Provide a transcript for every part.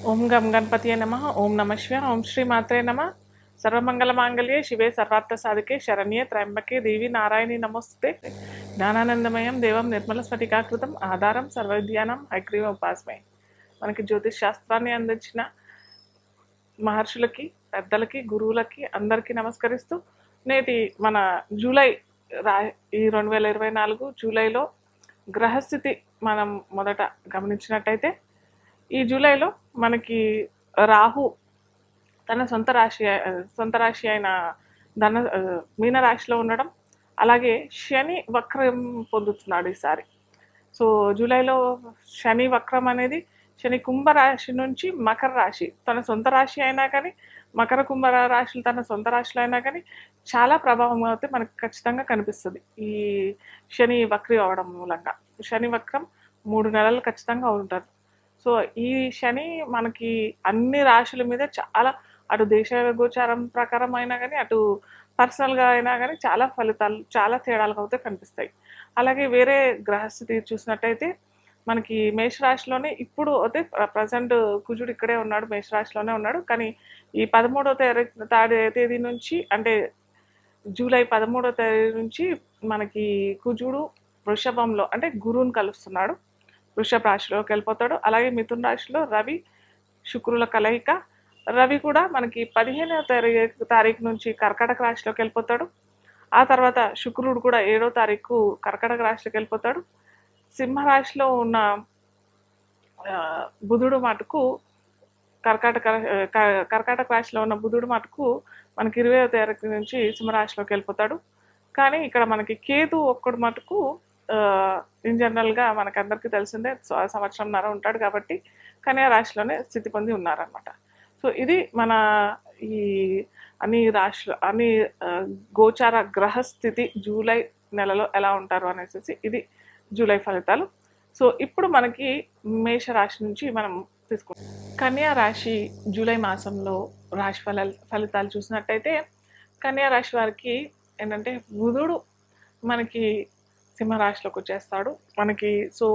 ఓం గం గణపతియే నమ. ఓం నమ శివ. ఓం శ్రీ మాత్రే నమ. సర్వమంగళ మాంగళ్యే శివే. సర్వార్థ సాధికే శరణ్యే త్రయంబకే దేవి నారాయణి నమస్తే జ్ఞానానందమయం దేవం నిర్మల స్ఫటికాకృతం ఆధారం సర్వవిద్యానం హైగ్రీవ ఉపాసమయం మనకి జ్యోతిష్ శాస్త్రాన్ని అందించిన మహర్షులకి పెద్దలకి గురువులకి అందరికీ నమస్కరిస్తూ నేటి మన జూలై రా ఈ రెండు వేల ఇరవై నాలుగు జూలైలో గ్రహస్థితి మనం మొదట గమనించినట్టయితే ఈ జూలైలో మనకి రాహు తన సొంత రాశి సొంత రాశి అయిన ధన మీన రాశిలో ఉండడం అలాగే శని వక్రం పొందుతున్నాడు ఈసారి. సో జూలైలో శని వక్రం అనేది శని కుంభ రాశి నుంచి మకర రాశి. తన సొంత రాశి అయినా కానీ మకర కుంభ రాశులు తన సొంత రాశిలో అయినా కానీ చాలా ప్రభావం అయితే మనకు ఖచ్చితంగా కనిపిస్తుంది ఈ శని వక్రి అవడం మూలంగా. శని వక్రం మూడు నెలలు ఖచ్చితంగా ఉంటారు సో ఈ శని మనకి అన్ని రాశుల మీద చాలా అటు దేశ గోచారం ప్రకారం అయినా కానీ అటు పర్సనల్గా అయినా కానీ చాలా ఫలితాలు చాలా తేడాలు అయితే కనిపిస్తాయి. అలాగే వేరే గ్రహస్థితి చూసినట్టయితే మనకి మేషరాశిలోనే ఇప్పుడు అయితే ప్రజెంట్ కుజుడు ఇక్కడే ఉన్నాడు మేషరాశిలోనే ఉన్నాడు. కానీ ఈ పదమూడవ తేదీ తాడే తేదీ నుంచి అంటే జూలై పదమూడవ తేదీ నుంచి మనకి కుజుడు వృషభంలో అంటే గురువుని కలుస్తున్నాడు. వృషభ రాశిలోకి వెళ్ళిపోతాడు. అలాగే మిథున రాశిలో రవి శుక్రుల కలయిక. రవి కూడా మనకి పదిహేనవ తారీఖు తారీఖు నుంచి కర్కాటక రాశిలోకి వెళ్ళిపోతాడు. ఆ తర్వాత శుక్రుడు కూడా ఏడో తారీఖు కర్కటక రాశిలోకి వెళ్ళిపోతాడు. సింహరాశిలో ఉన్న బుధుడు మటుకు కర్కాటక క- కర్కాటక రాశిలో ఉన్న బుధుడు మటుకు మనకి ఇరవై తారీఖు నుంచి సింహరాశిలోకి వెళ్ళిపోతాడు. కానీ ఇక్కడ మనకి కేతు ఒక్కడు మటుకు ఇన్ జనరల్గా మనకందరికీ తెలిసిందే సంవత్సరం సంవత్సరంన్నర ఉంటాడు కాబట్టి కన్యా రాశిలోనే స్థితి పొంది ఉన్నారనమాట సో ఇది మన ఈ అన్ని రాశులు అన్ని గోచార గోచార గ్రహస్థితి జూలై నెలలో ఎలా ఉంటారు అనేసి ఇది జూలై ఫలితాలు. సో ఇప్పుడు మనకి మేష రాశి నుంచి మనం తీసుకుంటాం కన్యా రాశి జూలై మాసంలో రాశి ఫల ఫలితాలు చూసినట్టయితే కన్యా రాశి వారికి ఏంటంటే బుధుడు మనకి సింహరాశిలోకి వచ్చేస్తాడు. మనకి సో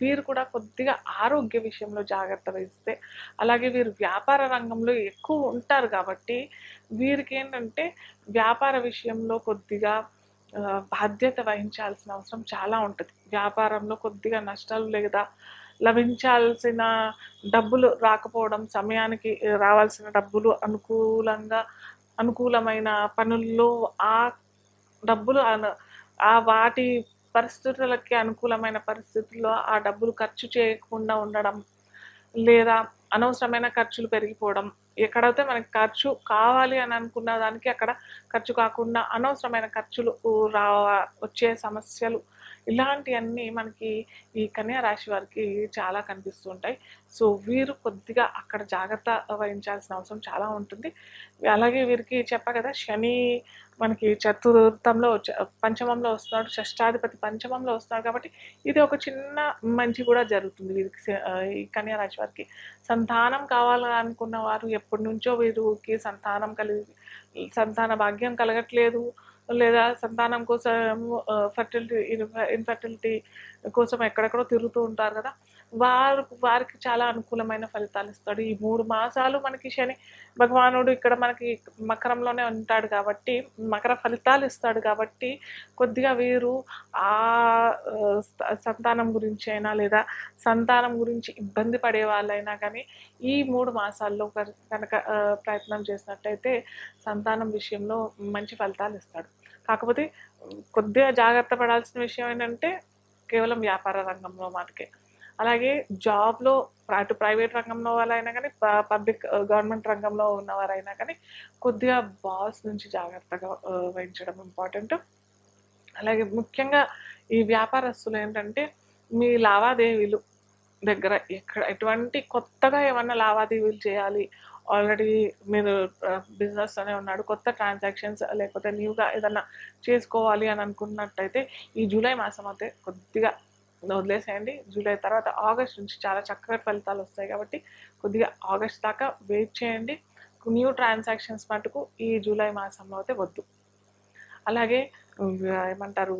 వీరు కూడా కొద్దిగా ఆరోగ్య విషయంలో జాగ్రత్త వహిస్తే అలాగే వీరు వ్యాపార రంగంలో ఎక్కువ ఉంటారు కాబట్టి వీరికి ఏంటంటే వ్యాపార విషయంలో కొద్దిగా బాధ్యత వహించాల్సిన అవసరం చాలా ఉంటుంది. వ్యాపారంలో కొద్దిగా నష్టాలు లేదా లభించాల్సిన డబ్బులు రాకపోవడం సమయానికి రావాల్సిన డబ్బులు అనుకూలంగా అనుకూలమైన పనుల్లో ఆ డబ్బులు ఆ వాటి పరిస్థితులకి అనుకూలమైన పరిస్థితుల్లో ఆ డబ్బులు ఖర్చు చేయకుండా ఉండడం లేదా అనవసరమైన ఖర్చులు పెరిగిపోవడం. ఎక్కడైతే మనకి ఖర్చు కావాలి అని అనుకున్న దానికి అక్కడ ఖర్చు కాకుండా అనవసరమైన ఖర్చులు రా వచ్చే సమస్యలు ఇలాంటివన్నీ మనకి ఈ కన్యా రాశి వారికి చాలా కనిపిస్తుంటాయి. సో వీరు కొద్దిగా అక్కడ జాగ్రత్త వహించాల్సిన అవసరం చాలా ఉంటుంది. అలాగే వీరికి చెప్పా కదా శని మనకి చతుర్థంలో వచ్చే పంచమంలో వస్తున్నాడు షష్టాధిపతి పంచమంలో వస్తున్నాడు కాబట్టి ఇది ఒక చిన్న మంచి కూడా జరుగుతుంది. వీరికి ఈ కన్యా రాశి వారికి సంతానం కావాలనుకున్న వారు ఎప్పటి నుంచో వీరికి సంతానం కలిగి సంతాన భాగ్యం కలగట్లేదు. లేదా సంతానం కోసం ఫర్టిలిటీ ఇన్ఫర్టిలిటీ కోసం ఎక్కడెక్కడో తిరుగుతూ ఉంటారు కదా. వారు వారికి చాలా అనుకూలమైన ఫలితాలు ఇస్తాడు. ఈ మూడు మాసాలు మనకి శని భగవానుడు ఇక్కడ మనకి మకరంలోనే ఉంటాడు కాబట్టి మకర ఫలితాలు ఇస్తాడు కాబట్టి కొద్దిగా వీరు ఆ సంతానం గురించి అయినా లేదా సంతానం గురించి ఇబ్బంది పడే వాళ్ళైనా కానీ ఈ మూడు మాసాల్లో కనుక కనుక, ప్రయత్నం చేసినట్టయితే సంతానం విషయంలో మంచి ఫలితాలు ఇస్తాడు. కాకపోతే కొద్దిగా జాగ్రత్త పడాల్సిన విషయం ఏంటంటే కేవలం వ్యాపార రంగంలో మాటకే అలాగే జాబ్లో అటు ప్రైవేట్ రంగంలో వాళ్ళైనా కానీ పబ్లిక్ గవర్నమెంట్ uh, రంగంలో ఉన్నవారైనా కానీ కొద్దిగా బాస్ నుంచి జాగ్రత్తగా uh, వహించడం ఇంపార్టెంట్ అలాగే ముఖ్యంగా ఈ వ్యాపారస్తులు ఏంటంటే మీ లావాదేవీలు దగ్గర ఎక్కడ ఎటువంటి కొత్తగా ఏమన్నా లావాదేవీలు చేయాలి ఆల్రెడీ మీరు బిజినెస్లోనే ఉన్నాడు కొత్త ట్రాన్సాక్షన్స్ లేకపోతే న్యూగా ఏదన్నా చేసుకోవాలి అని అనుకున్నట్టయితే ఈ జూలై మాసం అయితే కొద్దిగా వదిలేసేయండి. జూలై తర్వాత ఆగస్ట్ నుంచి చాలా చక్కగా ఫలితాలు వస్తాయి కాబట్టి కొద్దిగా ఆగస్ట్ దాకా వెయిట్ చేయండి. న్యూ ట్రాన్సాక్షన్స్ మటుకు ఈ జూలై మాసంలో అయితే వద్దు. అలాగే ఏమంటారు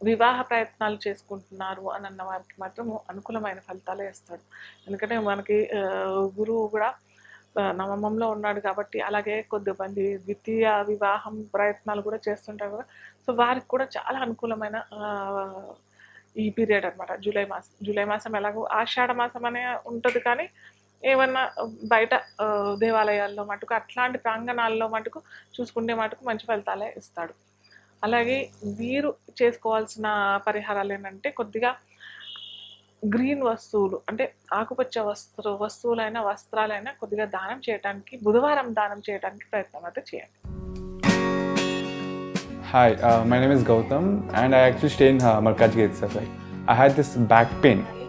వివాహ ప్రయత్నాలు చేసుకుంటున్నారు అని అన్న వారికి మాత్రం అనుకూలమైన ఫలితాలే ఇస్తాడు ఎందుకంటే మనకి గురువు కూడా నవమంలో ఉన్నాడు కాబట్టి అలాగే కొద్దిమంది ద్వితీయ వివాహం ప్రయత్నాలు కూడా చేస్తుంటారు కదా. సో వారికి కూడా చాలా అనుకూలమైన ఈ పీరియడ్ అన్నమాట. జూలై మాసం జూలై మాసం ఎలాగో ఆషాఢ మాసం అనే ఉంటుంది కానీ ఏమన్నా బయట దేవాలయాల్లో మటుకు అట్లాంటి ప్రాంగణాల్లో మటుకు చూసుకుంటే మటుకు మంచి ఫలితాలే ఇస్తాడు. అలాగే వీరు చేసుకోవాల్సిన పరిహారాలు ఏంటంటే కొద్దిగా గ్రీన్ వస్తువులు అంటే ఆకుపచ్చ వస్త్ర వస్తువులైనా వస్త్రాలైనా కొద్దిగా దానం చేయడానికి బుధవారం దానం చేయడానికి ప్రయత్నం అయితే చేయండి. Hi my name is Gautam and I actually stay in Markaz gate sir I had this back pain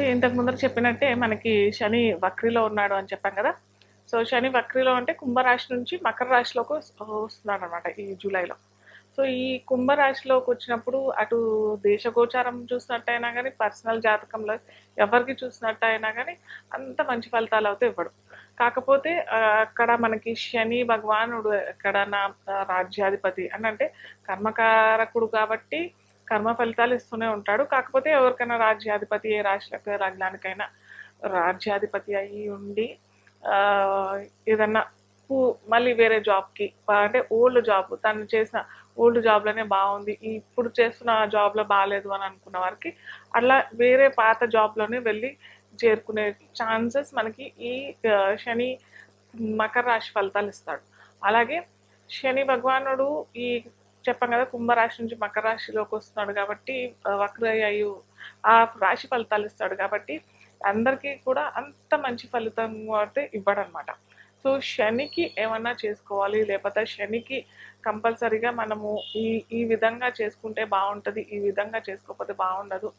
Name ఇంతకు ముందర చెప్పినట్టే మనకి శని వక్రిలో ఉన్నాడు అని చెప్పాం కదా. సో శని వక్రిలో అంటే కుంభరాశి నుంచి మకర రాశిలోకి వస్తున్నాడు అనమాట ఈ జూలైలో. సో ఈ కుంభరాశిలోకి వచ్చినప్పుడు అటు దేశగోచారం చూసినట్టయినా కానీ పర్సనల్ జాతకంలో ఎవరికి చూసినట్టయినా కానీ అంత మంచి ఫలితాలు అయితే ఇవ్వడు. కాకపోతే అక్కడ మనకి శని భగవానుడు ఎక్కడ నా రాజ్యాధిపతి అని అంటే కర్మకారకుడు కాబట్టి కర్మ ఫలితాలు ఇస్తూనే ఉంటాడు. కాకపోతే ఎవరికైనా రాజ్యాధిపతి ఏ రాశిలకు లగ్నానికైనా రాజ్యాధిపతి అయి ఉండి ఏదన్నా పూ- మళ్ళీ వేరే జాబ్కి అంటే ఓల్డ్ జాబ్ తను చేసిన ఓల్డ్ జాబ్లోనే బాగుంది ఇప్పుడు చేస్తున్న జాబ్లో బాగాలేదు అని అనుకున్న వారికి అట్లా వేరే పాత జాబ్లోనే వెళ్ళి చేరుకునే ఛాన్సెస్ మనకి ఈ శని మకర రాశి ఫలితాలు ఇస్తాడు. అలాగే శని భగవానుడు ఈ చెప్పాం కదా కుంభరాశి నుంచి మకర రాశిలోకి వస్తున్నాడు కాబట్టి వక్రయ్యు ఆ రాశి ఫలితాలు ఇస్తాడు కాబట్టి అందరికీ కూడా అంత మంచి ఫలితం అయితే ఇవ్వడనమాట సో శనికి ఏమన్నా చేసుకోవాలి లేకపోతే శనికి కంపల్సరీగా మనము ఈ ఈ విధంగా చేసుకుంటే బాగుంటుంది ఈ విధంగా చేసుకోకపోతే బాగుండదు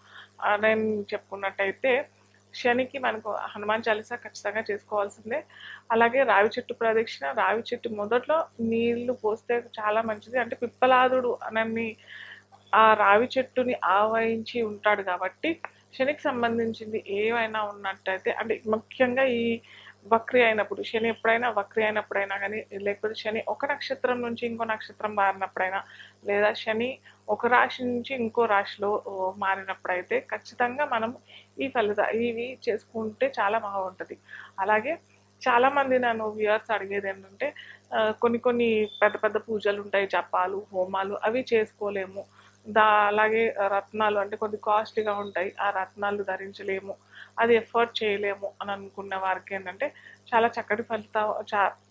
అని చెప్పుకున్నట్టయితే శనికి మనకు హనుమాన్ చాలీసా ఖచ్చితంగా చేసుకోవాల్సిందే. అలాగే రావి చెట్టు ప్రదక్షిణ రావి చెట్టు మొదట్లో నీళ్ళు పోస్తే చాలా మంచిది. అంటే పిప్పలాదుడు అనని ఆ రావి చెట్టుని ఆవహించి ఉంటాడు కాబట్టి శనికి సంబంధించింది ఏమైనా ఉన్నట్టయితే అంటే ముఖ్యంగా ఈ వక్రి అయినప్పుడు శని ఎప్పుడైనా వక్రి అయినప్పుడైనా కానీ లేకపోతే శని ఒక నక్షత్రం నుంచి ఇంకో నక్షత్రం మారినప్పుడైనా లేదా శని ఒక రాశి నుంచి ఇంకో రాశిలో మారినప్పుడైతే ఖచ్చితంగా మనం ఈ ఫలిత ఇవి చేసుకుంటే చాలా బాగుంటుంది అలాగే చాలామంది నన్ను వ్యూవర్స్ అడిగేది ఏంటంటే కొన్ని కొన్ని పెద్ద పెద్ద పూజలు ఉంటాయి జపాలు హోమాలు అవి చేసుకోలేము. దా అలాగే రత్నాలు అంటే కొద్ది కాస్ట్లీగా ఉంటాయి. ఆ రత్నాలు ధరించలేము. అది ఎఫర్ట్ చేయలేము అని అనుకున్న వారికి ఏంటంటే చాలా చక్కటి ఫలిత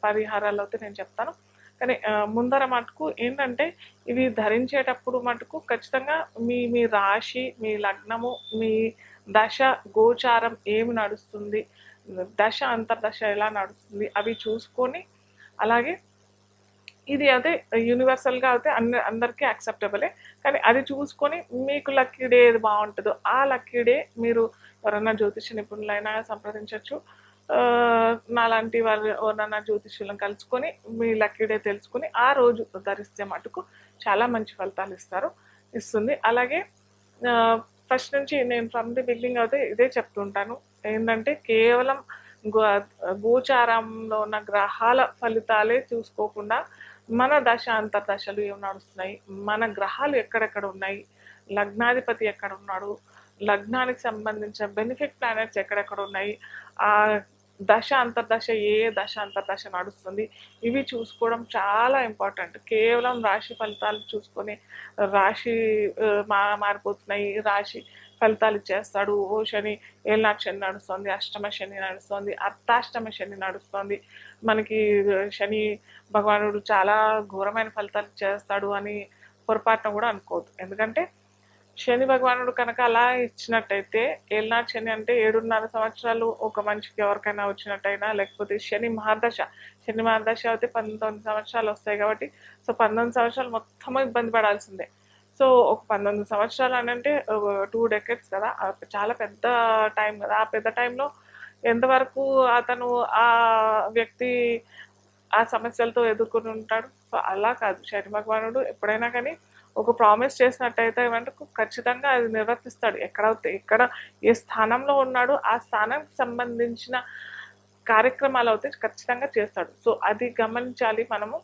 పరిహారాలు అయితే నేను చెప్తాను. కానీ ముందర మటుకు ఏంటంటే ఇవి ధరించేటప్పుడు మటుకు ఖచ్చితంగా మీ మీ రాశి మీ లగ్నము మీ దశ గోచారం ఏమి నడుస్తుంది? దశ అంతర్దశ ఎలా నడుస్తుంది? అవి చూసుకొని అలాగే ఇది అదే యూనివర్సల్గా అయితే అన్ని అందరికీ యాక్సెప్టబులే కానీ అది చూసుకొని మీకు లక్కీ డే ఏది బాగుంటుందో ఆ లక్కీ డే మీరు ఎవరన్నా జ్యోతిష నిపుణులైనా సంప్రదించవచ్చు నాలాంటి వారు ఎవరన్నా జ్యోతిష్యులను కలుసుకొని మీ లక్కీ డే తెలుసుకొని ఆ రోజు ధరిస్తే మటుకు చాలా మంచి ఫలితాలు ఇస్తారు ఇస్తుంది. అలాగే ఫస్ట్ నుంచి నేను ఫ్రమ్ ది బిగినింగ్ అయితే ఇదే చెప్తుంటాను. ఏంటంటే కేవలం గో గోచారంలో ఉన్న గ్రహాల ఫలితాలే చూసుకోకుండా మన దశ అంతర్దశలు ఏం నడుస్తున్నాయి? మన గ్రహాలు ఎక్కడెక్కడ ఉన్నాయి? లగ్నాధిపతి ఎక్కడ ఉన్నాడు? లగ్నానికి సంబంధించిన బెనిఫిట్ ప్లానెట్స్ ఎక్కడెక్కడ ఉన్నాయి? ఆ దశ అంతర్దశ ఏ దశ అంతర్దశ నడుస్తుంది? ఇవి చూసుకోవడం చాలా ఇంపార్టెంట్. కేవలం రాశి ఫలితాలు చూసుకొని రాశి మా మారిపోతున్నాయి. రాశి ఫలితాలు ఇచ్చేస్తాడు. ఓ శని ఏళ్ళ శని నడుస్తుంది. అష్టమ శని నడుస్తుంది. అర్ధాష్టమ శని నడుస్తుంది. మనకి శని భగవానుడు చాలా ఘోరమైన ఫలితాలు చేస్తాడు అని పొరపాటున కూడా అనుకోవద్దు. ఎందుకంటే శని భగవానుడు కనుక అలా ఇచ్చినట్టయితే ఏళ్ళనాడు శని అంటే ఏడున్నర సంవత్సరాలు ఒక మనిషికి ఎవరికైనా వచ్చినట్టయినా లేకపోతే శని మహాదశ శని మహాదశ అయితే పంతొమ్మిది సంవత్సరాలు వస్తాయి కాబట్టి సో పంతొమ్మిది సంవత్సరాలు మొత్తం ఇబ్బంది పడాల్సిందే. సో ఒక పంతొమ్మిది సంవత్సరాలు అని అంటే టూ డెకెట్స్ కదా చాలా పెద్ద టైం కదా. ఆ పెద్ద టైంలో ఎంతవరకు అతను ఆ వ్యక్తి ఆ సమస్యలతో ఎదుర్కొని ఉంటాడు? సో అలా కాదు. శని భగవానుడు ఎప్పుడైనా కానీ ఒక ప్రామిస్ చేసినట్టయితే మటుకు ఖచ్చితంగా అది నిర్వర్తిస్తాడు. ఎక్కడ ఎక్కడ ఏ స్థానంలో ఉన్నాడో ఆ స్థానానికి సంబంధించిన కార్యక్రమాలు అయితే ఖచ్చితంగా చేస్తాడు. సో అది గమనించాలి మనము.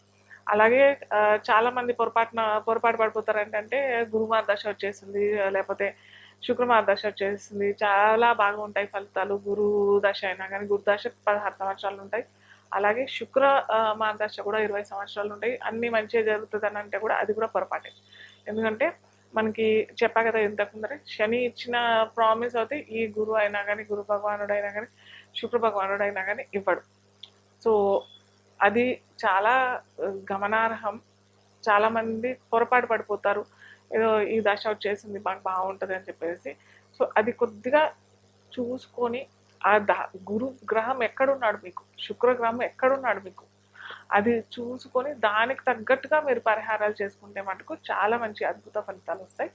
అలాగే చాలామంది చాలా మంది పొరపాటున పొరపాటు పడిపోతారు ఏంటంటే గురుమార్ దశ వచ్చేసింది లేకపోతే శుక్రవార దశ వచ్చేసింది. చాలా బాగా ఉంటాయి ఫలితాలు. గురు దశ అయినా కానీ గురు దశ పదహారు సంవత్సరాలు ఉంటాయి. అలాగే శుక్ర మార్గదర్శ కూడా ఇరవై సంవత్సరాలు ఉంటాయి. అన్ని మంచిగా జరుగుతుంది అని అంటే కూడా అది కూడా పొరపాటే. ఎందుకంటే మనకి చెప్పా కదా ఇంతకుముందరే శని ఇచ్చిన ప్రామిస్ అయితే ఈ గురువు అయినా కానీ గురు భగవానుడు అయినా కానీ శుక్ర భగవానుడు అయినా కానీ ఇవ్వడు. సో అది చాలా గమనార్హం. చాలామంది పొరపాటు పడిపోతారు. ఏదో ఈ దశ వచ్చేసింది మాకు బాగుంటుంది అని చెప్పేసి. సో అది కొద్దిగా చూసుకొని ఆ ద గురు గ్రహం ఎక్కడున్నాడు మీకు? శుక్ర గ్రహం ఎక్కడున్నాడు మీకు? అది చూసుకొని దానికి తగ్గట్టుగా మీరు పరిహారాలు చేసుకుంటే మటుకు చాలా మంచి అద్భుత ఫలితాలు వస్తాయి.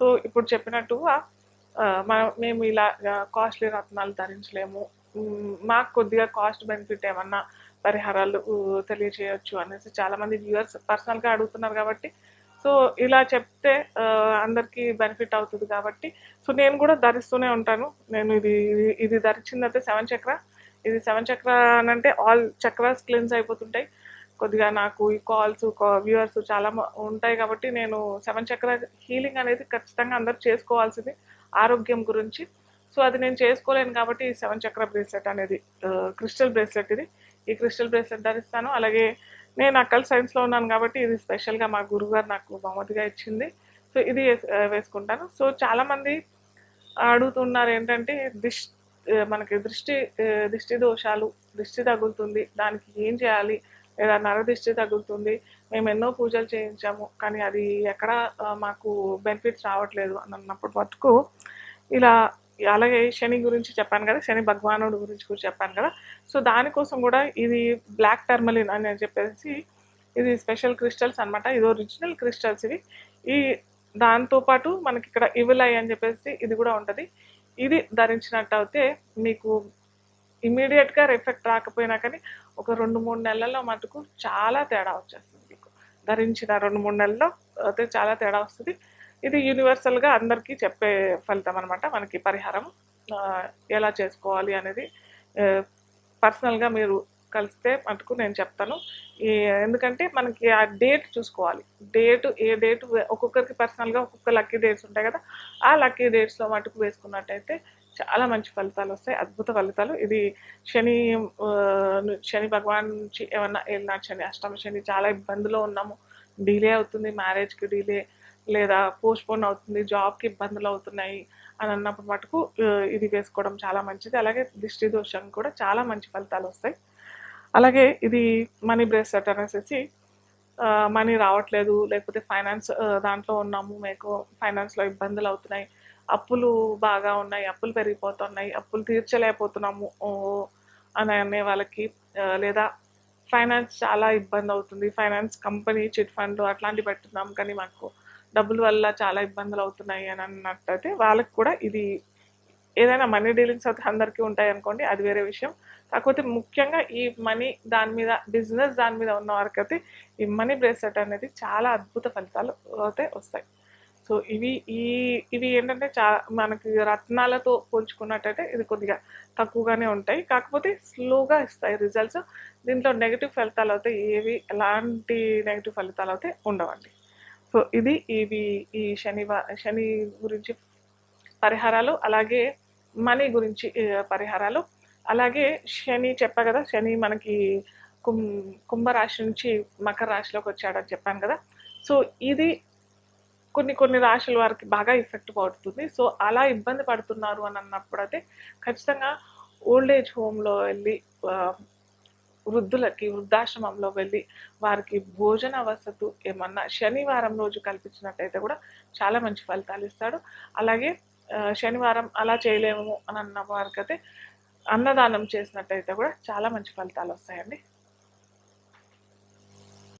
సో ఇప్పుడు చెప్పినట్టుగా ఆ, మనం మేము ఇలా కాస్ట్లీ రత్నాలు ధరించలేము. మాకు కొద్దిగా కాస్ట్ బెనిఫిట్ ఏమన్నా పరిహారాలు తెలియచేయచ్చు అనేసి చాలామంది వ్యూవర్స్ పర్సనల్గా అడుగుతున్నారు కాబట్టి సో ఇలా చెప్తే అందరికీ బెనిఫిట్ అవుతుంది కాబట్టి. సో నేను కూడా ధరిస్తూనే ఉంటాను. నేను ఇది ఇది- ఇది ధరించిందైతే సెవెన్ చక్ర. ఇది సెవెన్ చక్ర అని అంటే ఆల్ చక్రాస్ క్లీన్స్ అయిపోతుంటాయి. కొద్దిగా నాకు ఈ కాల్స్ వ్యూవర్స్ చాలా మ- ఉంటాయి కాబట్టి నేను సెవెన్ చక్ర హీలింగ్ అనేది ఖచ్చితంగా అందరూ చేసుకోవాల్సింది ఆరోగ్యం గురించి. సో అది నేను చేసుకోలేను కాబట్టి ఈ సెవెన్ చక్ర బ్రేస్లెట్ అనేది క్రిస్టల్ బ్రేస్లెట్ ఇది. ఈ క్రిస్టల్ బ్రేస్లెట్ ధరిస్తాను. అలాగే నేను అక్కల్ సైన్స్లో ఉన్నాను కాబట్టి ఇది స్పెషల్గా మా గురుగారు నాకు బహుమతిగా ఇచ్చింది. సో ఇది వేస్- వేసుకుంటాను. సో చాలామంది అడుగుతున్నారు ఏంటంటే దిష్ మనకి దృష్టి దిష్టి దృష్టి దోషాలు దృష్టి తగులుతుంది దానికి ఏం చేయాలి? లేదా నరదిష్టి తగులుతుంది మేము ఎన్నో పూజలు చేయించాము కానీ అది ఎక్కడ మాకు బెనిఫిట్స్ రావట్లేదు అని అన్నప్పుడు మటుకు ఇలా అలాగే శని గురించి చెప్పాను కదా శని భగవానుడు గురించి కూడా చెప్పాను కదా. సో దానికోసం కూడా ఇది బ్లాక్ టర్మలిన్ అని చెప్పేసి ఇది స్పెషల్ క్రిస్టల్స్ అన్నమాట. ఇది ఒరిజినల్ క్రిస్టల్స్ ఇవి. ఈ దాంతోపాటు మనకి ఇక్కడ ఇవిలై అని చెప్పేసి ఇది కూడా ఉంటుంది. ఇది ధరించినట్టు అయితే మీకు ఇమీడియట్గా ఎఫెక్ట్ రాకపోయినా కానీ ఒక రెండు మూడు నెలల్లో మటుకు చాలా తేడా వచ్చేస్తుంది మీకు. ధరించిన రెండు మూడు నెలల్లో అయితే చాలా తేడా వస్తుంది. ఇది యూనివర్సల్గా అందరికీ చెప్పే ఫలితం అనమాట మనకి పరిహారం ఎలా చేసుకోవాలి అనేది పర్సనల్గా మీరు కలిస్తే మటుకు నేను చెప్తాను. ఈ ఎందుకంటే మనకి ఆ డేట్ చూసుకోవాలి. డేట్ ఏ డేట్ ఒక్కొక్కరికి పర్సనల్గా ఒక్కొక్క లక్కీ డేట్స్ ఉంటాయి కదా. ఆ లక్కీ డేట్స్లో మటుకు వేసుకున్నట్టయితే చాలా మంచి ఫలితాలు వస్తాయి. అద్భుత ఫలితాలు. ఇది శని శని భగవాన్ నుంచి ఏమన్నా ఏళ్ళనాడు శని అష్టమ శని చాలా ఇబ్బందులో ఉన్నాము. డిలే అవుతుంది మ్యారేజ్కి డిలే లేదా పోస్ట్పోన్ అవుతుంది జాబ్కి ఇబ్బందులు అవుతున్నాయి అని అన్నప్పుడు మటుకు ఇది వేసుకోవడం చాలా మంచిది. అలాగే దిష్టి దోషం కూడా చాలా మంచి ఫలితాలు వస్తాయి. అలాగే ఇది మనీ బ్రేస్లెట్ అనేసి మనీ రావట్లేదు లేకపోతే ఫైనాన్స్ దాంట్లో ఉన్నాము మీకు ఫైనాన్స్లో ఇబ్బందులు అవుతున్నాయి అప్పులు బాగా ఉన్నాయి అప్పులు పెరిగిపోతున్నాయి అప్పులు తీర్చలేకపోతున్నాము ఓ, అని అనే వాళ్ళకి లేదా ఫైనాన్స్ చాలా ఇబ్బంది అవుతుంది. ఫైనాన్స్ కంపెనీ చిట్ ఫండ్ అట్లాంటివి పెట్టున్నాం కానీ మాకు డబ్బుల వల్ల చాలా ఇబ్బందులు అవుతున్నాయి అని అన్నట్టయితే వాళ్ళకి కూడా ఇది ఏదైనా మనీ డీలింగ్స్ అయితే అందరికీ ఉంటాయి అనుకోండి అది వేరే విషయం. కాకపోతే ముఖ్యంగా ఈ మనీ దాని మీద బిజినెస్ దాని మీద ఉన్న వారికైతే ఈ మనీ బ్రేస్లెట్ అనేది చాలా అద్భుత ఫలితాలు అయితే వస్తాయి. సో ఇవి ఈ ఇవి ఏంటంటే చా మనకి రత్నాలతో పోల్చుకున్నట్టయితే ఇది కొద్దిగా తక్కువగానే ఉంటాయి. కాకపోతే స్లోగా ఇస్తాయి రిజల్ట్స్ దీంట్లో నెగిటివ్ ఫలితాలు అయితే ఏవి ఎలాంటి నెగిటివ్ ఫలితాలు అయితే ఉండవండి. సో ఇది ఇవి ఈ శని శని గురించి పరిహారాలు అలాగే మనీ గురించి పరిహారాలు. అలాగే శని చెప్పా కదా శని మనకి కుం కుంభరాశి నుంచి మకర రాశిలోకి వచ్చాడని చెప్పాను కదా. సో ఇది కొన్ని కొన్ని రాశుల వారికి బాగా ఎఫెక్ట్ పడుతుంది. సో అలా ఇబ్బంది పడుతున్నారు అని అన్నప్పుడు అయితే ఖచ్చితంగా ఓల్డ్ ఏజ్ హోమ్లో వెళ్ళి వృద్ధులకి వృద్ధాశ్రమంలో వెళ్ళి వారికి భోజన వసతు ఏమన్నా శనివారం రోజు కల్పించినట్టయితే కూడా చాలా మంచి ఫలితాలు ఇస్తాడు. అలాగే శనివారం అలా చేయలేము అని అన్న వారికైతే అన్నదానం చేసినట్టయితే కూడా చాలా మంచి ఫలితాలు వస్తాయండి.